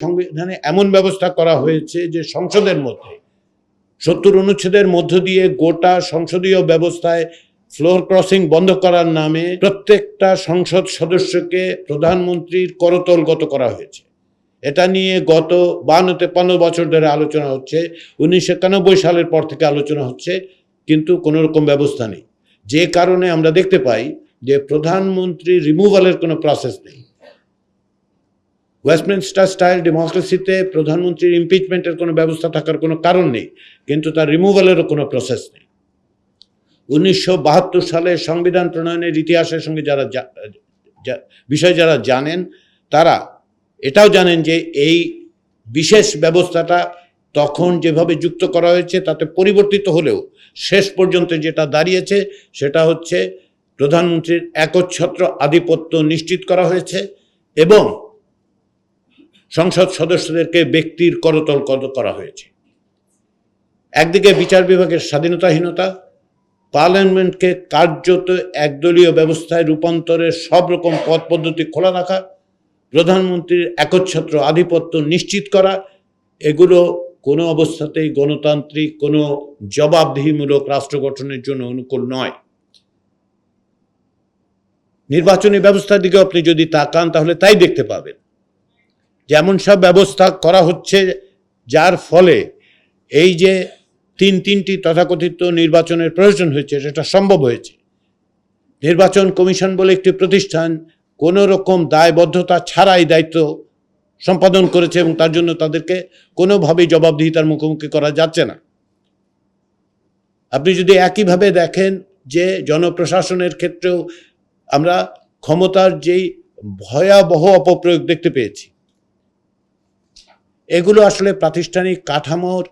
সংবিধানে এমন ব্যবস্থা করা হয়েছে যে সংসদের মধ্যে, সত্তর অনুচ্ছেদের মধ্য দিয়ে গোটা সংসদীয় ব্যবস্থায় ফ্লোর ক্রসিং বন্ধ করার নামে প্রত্যেকটা সংসদ সদস্যকে প্রধানমন্ত্রীর করতলগত করা হয়েছে। এটা নিয়ে গত বান্ন তেপান্ন বছর ধরে আলোচনা হচ্ছে উনিশশো একানব্বই সালের পর থেকে আলোচনা হচ্ছে, কিন্তু কোনো রকম ব্যবস্থা নেই। যে কারণে আমরা দেখতে পাই যে প্রধানমন্ত্রী রিমুভালের কোনো প্রসেস নেই। ওয়েস্টমিনস্টার স্টাইল ডেমোক্রেসিতে প্রধানমন্ত্রীর ইমপিচমেন্টের কোনো ব্যবস্থা থাকার কোনো কারণ নেই, কিন্তু তার রিমুভালেরও কোনো প্রসেস নেই। উনিশশো বাহাত্তর সালে সংবিধান প্রণয়নের ইতিহাসের সঙ্গে যারা বিষয় যারা জানেন, তারা এটাও জানেন যে এই বিশেষ ব্যবস্থাটা তখন যেভাবে যুক্ত করা হয়েছে, তাতে পরিবর্তিত হলেও শেষ পর্যন্ত যেটা দাঁড়িয়েছে, সেটা হচ্ছে প্রধানমন্ত্রীর একচ্ছত্র আধিপত্য নিশ্চিত করা হয়েছে এবং সংসদ সদস্যদেরকে ব্যক্তির করতল কর- করা হয়েছে। একদিকে বিচার বিভাগের স্বাধীনতাহীনতা, পার্লামেন্টকে কার্যত একদলীয় ব্যবস্থায় রূপান্তরের সব রকম পথ পদ্ধতি খোলা রাখা, প্রধানমন্ত্রীর একচ্ছত্র আধিপত্য নিশ্চিত করা, এগুলো কোনো অবস্থাতেই গণতান্ত্রিক, কোনো জবাবদিহিমূলক রাষ্ট্র গঠনের জন্য অনুকূল নয়। নির্বাচনী ব্যবস্থার দিকে আপনি যদি তাকান, তাহলে তাই দেখতে পাবেন। যেমন সব ব্যবস্থা করা হচ্ছে, যার ফলে এই যে তিন তিনটি তথাকথিত নির্বাচনের প্রয়োজন হয়েছে, সেটা সম্ভব হয়েছে। নির্বাচন কমিশন বলে একটি প্রতিষ্ঠান কোনো রকম দায়বদ্ধতা ছাড়াই দায়িত্ব সম্পাদন করেছে এবং তার জন্য তাদেরকে কোনোভাবেই জবাবদিহিতার মুখোমুখি করা যাচ্ছে না। আপনি যদি একইভাবে দেখেন যে জনপ্রশাসনের ক্ষেত্রেও আমরা ক্ষমতার যেই ভয়াবহ অপপ্রয়োগ দেখতে পেয়েছি এগুলো আসলে প্রাতিষ্ঠানিক কাঠামোর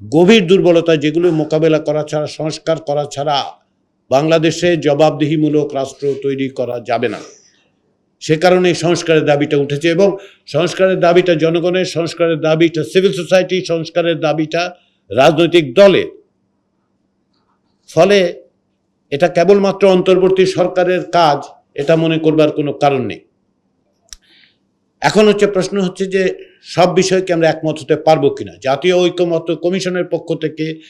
গভীর দুর্বলতা যেগুলো মোকাবেলা করা ছাড়া, সংস্কার করা ছাড়া বাংলাদেশে জবাবদিহিমূলক রাষ্ট্র তৈরি করা যাবে না। সে কারণে সংস্কারের দাবিটা উঠেছে এবং সংস্কারের দাবিটা জনগণের, সংস্কারের দাবিটা সিভিল সোসাইটি, সংস্কারের দাবিটা রাজনৈতিক দলে। ফলে এটা কেবলমাত্র অন্তর্বর্তী সরকারের কাজ, এটা মনে করবার কোনো কারণ নেই। এখন হচ্ছে প্রশ্ন হচ্ছে যে সব বিষয়কে আমরা একমত হতে পারব কিনা? জাতীয় ঐক্যমত্য কমিশনের পক্ষ থেকে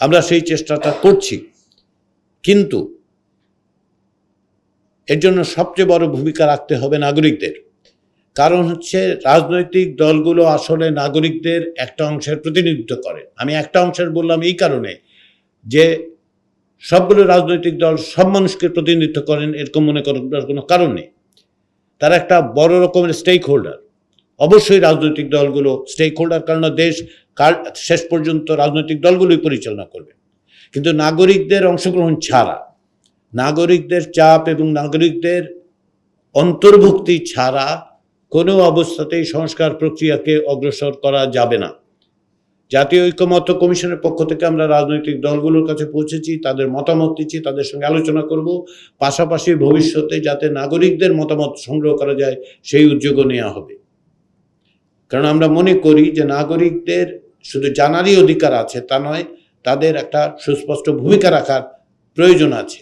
আমরা সেই চেষ্টাটা করছি। কিন্তু এর জন্য সবচেয়ে বড় ভূমিকা রাখতে হবে নাগরিকদের। কারণ হচ্ছে রাজনৈতিক দলগুলো আসলে নাগরিকদের একটা অংশের প্রতিনিধিত্ব করে। আমি একটা অংশের বললাম এই কারণে যে সবগুলো রাজনৈতিক দল সব মানুষকে প্রতিনিধিত্ব করেন, এরকম মনে করার কোনো কারণ নেই। তারা একটা বড় রকমের স্টেক হোল্ডার অবশ্যই রাজনৈতিক দলগুলো স্টেক হোল্ডার কারণ দেশ কার শেষ পর্যন্ত রাজনৈতিক দলগুলোই পরিচালনা করবে। কিন্তু নাগরিকদের অংশগ্রহণ ছাড়া, নাগরিকদের চাপ এবং নাগরিকদের অন্তর্ভুক্তি ছাড়া কোনো অবস্থাতেই সংস্কার প্রক্রিয়াকে অগ্রসর করা যাবে না। জাতীয় ঐক্যমত্য কমিশনের পক্ষ থেকে আমরা রাজনৈতিক দলগুলোর কাছে পৌঁছেছি, তাদের মতামত দিচ্ছি, তাদের সঙ্গে আলোচনা করব। পাশাপাশি ভবিষ্যতে যাতে নাগরিকদের মতামত সংগ্রহ করা যায়, সেই উদ্যোগও নেওয়া হবে। কারণ আমরা মনে করি যে নাগরিকদের শুধু জানারই অধিকার আছে তা নয়, তাদের একটা সুস্পষ্ট ভূমিকা রাখার প্রয়োজন আছে।